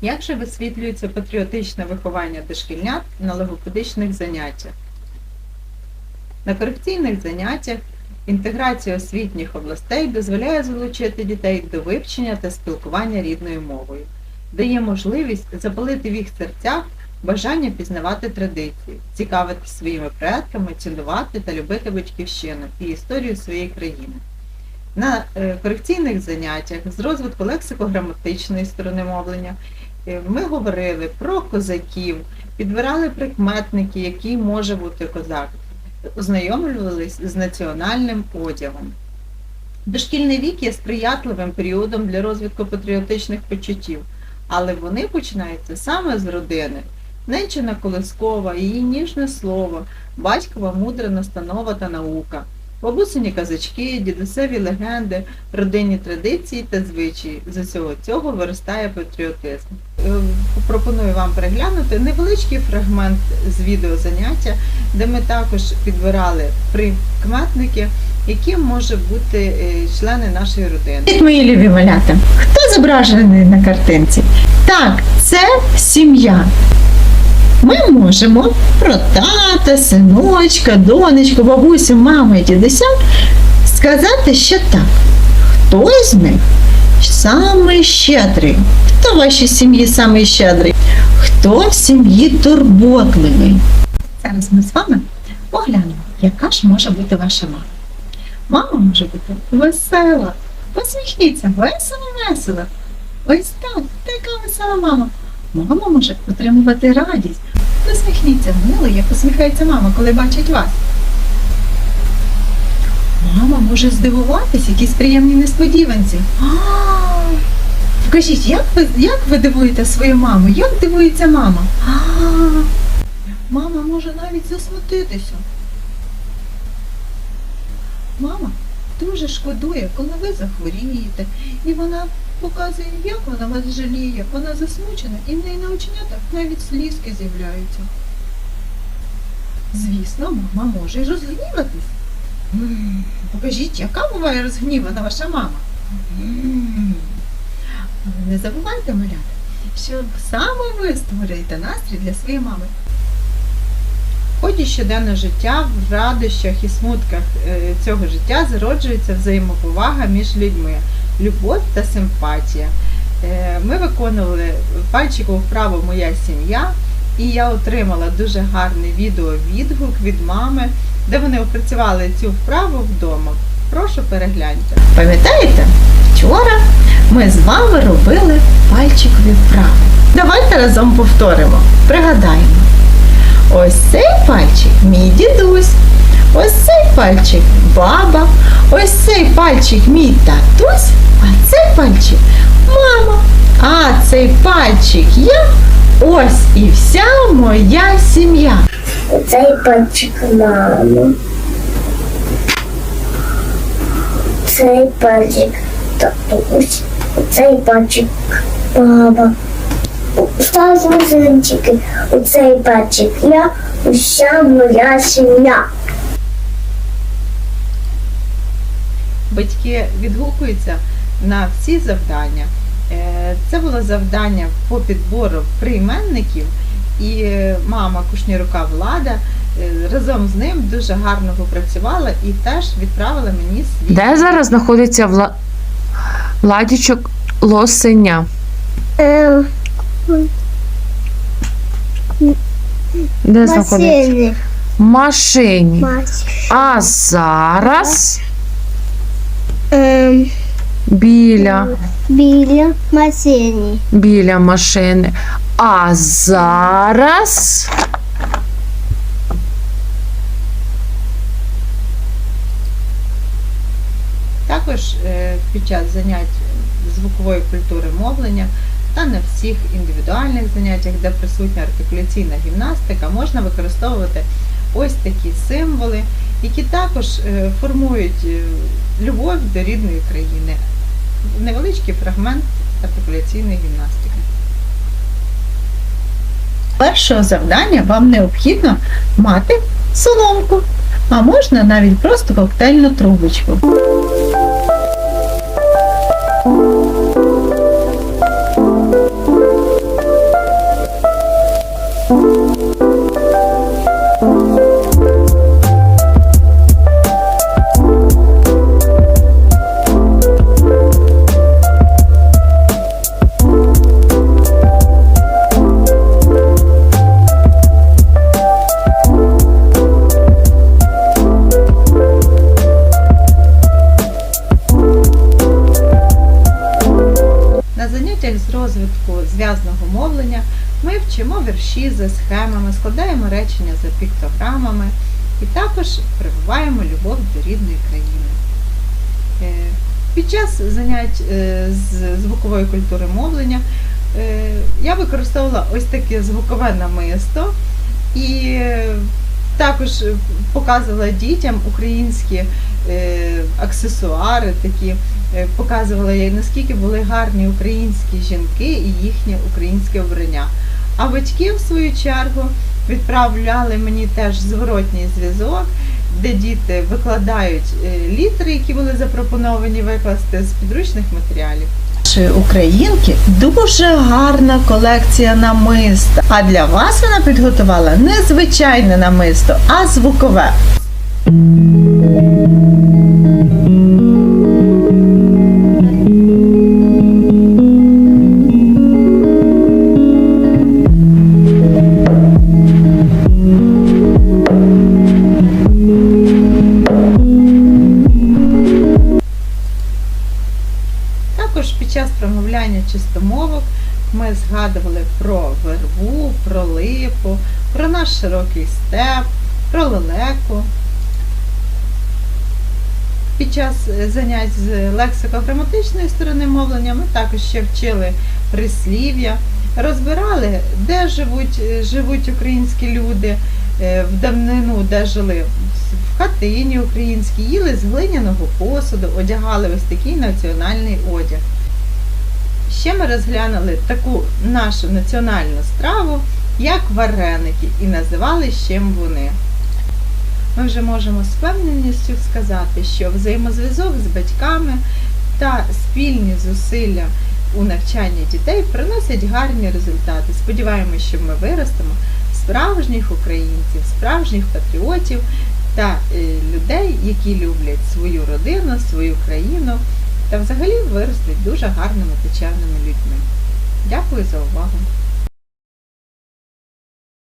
Як же висвітлюється патріотичне виховання дошкільнят на логопедичних заняттях? На корекційних заняттях інтеграція освітніх областей дозволяє залучити дітей до вивчення та спілкування рідною мовою, дає можливість запалити в їх серцях бажання пізнавати традиції, цікавити своїми предками, цінувати та любити батьківщину і історію своєї країни. На е, корекційних заняттях з розвитку лексико-граматичної сторони мовлення ми говорили про козаків, підбирали прикметники, який може бути козак, ознайомлювались з національним одягом. Дошкільний вік є сприятливим періодом для розвитку патріотичних почуттів, але вони починаються саме з родини. Ненчина Колискова, її ніжне слово, батькова мудра настанова та наука, бабусині казачки, дідусеві легенди, родинні традиції та звичаї. З усього цього виростає патріотизм. Е, Пропоную вам переглянути невеличкий фрагмент з відеозаняття, де ми також підбирали прикметники, які може бути е, члени нашої родини. Мої любі малята. Хто зображений на картинці? Так, це сім'я. Ми можемо про тата, синочка, донечку, бабусю, маму і дідуся сказати ще так. Хто з них самий щедрий? Хто в вашій сім'ї самий щедрий? Хто в сім'ї турботливий? Зараз ми з вами поглянемо, яка ж може бути ваша мама. Мама може бути весела. Посміхніться, весело, весело. Ось так, така весела мама. Мама може отримувати радість. Посміхніться, мило, як посміхається мама, коли бачить вас. Мама може здивуватись, якісь приємні несподіванці. А, Покажіть, як ви, як ви дивуєте свою маму? Як дивується мама? А -а -а! Мама може навіть засмутитися. Мама дуже шкодує, коли ви захворієте, і вона показує, як вона вас жаліє. Вона засмучена, і в неї на оченятах навіть слізки з'являються. Звісно, мама може й розгніватись. Покажіть, яка буває розгнівана ваша мама. Але не забувайте, малята, що саме ви створюєте настрій для своєї мами. В ході щоденного життя, в радощах і смутках е, цього життя зароджується взаємоповага між людьми, любов та симпатія. Е, Ми виконували пальчикову вправу Моя сім'я, і я отримала дуже гарний відеовідгук від мами, де вони опрацювали цю вправу вдома. Прошу перегляньте. Пам'ятаєте, вчора ми з вами робили пальчикові вправи. Давайте разом повторимо, пригадаємо. Ось цей пальчик мій дідусь, ось цей пальчик баба, ось цей пальчик мій татусь, а цей пальчик мама, а цей пальчик я, ось і вся моя сім'я. Цей пальчик мами. Цей пальчик татусь. Цей пальчик баба. Стас музинчики. Оцей пальчик я, уся моя сім'я. Батьки відгукуються на всі завдання. Е, Це було завдання по підбору прийменників, і е, мама Кушнірука Влада е, разом з ним дуже гарно попрацювала і теж відправила мені свій. Де зараз знаходиться вла... Владічок Лосеня? Де знаходиться? Машині. А зараз Ем, біля, біля масині. біля машини. А зараз Також е, під час занять звукової культури мовлення та на всіх індивідуальних заняттях, де присутня артикуляційна гімнастика, можна використовувати ось такі символи, які також е, формують е, любов до рідної країни. Невеличкий фрагмент артикуляційної гімнастики. першого завдання вам необхідно мати соломку, а можна навіть просто коктейльну трубочку. Вірші за схемами, складаємо речення за піктограмами і також прививаємо любов до рідної країни. Е, Під час занять е, з звукової культури мовлення е, я використовувала ось таке звукове намисто і також показувала дітям українські аксесуари такі, показувала їй, наскільки були гарні українські жінки і їхнє українське вбрання. А батьки, в свою чергу, відправляли мені теж зворотній зв'язок, де діти викладають е, літери, які були запропоновані викласти з підручних матеріалів. Нашої українки дуже гарна колекція намиста. А для вас вона підготувала не звичайне намисто, а звукове. Чистомовок ми згадували про вербу, про липу, про наш широкий степ, про лелеку. Під час е, занять з лексико-граматичної сторони мовлення ми також ще вчили прислів'я, розбирали, де живуть, е, живуть українські люди е, в давнину, де жили в хатині українській, їли з глиняного посуду, одягали ось такий національний одяг. Ще ми розглянули таку нашу національну страву, як вареники, і називали з чим вони. Ми вже можемо з впевненістю сказати, що взаємозв'язок з батьками та спільні зусилля у навчанні дітей приносять гарні результати. Сподіваємось, що ми виростемо справжніх українців, справжніх патріотів та е, людей, які люблять свою родину, свою країну та взагалі виросли дуже гарними та чемними людьми. Дякую за увагу!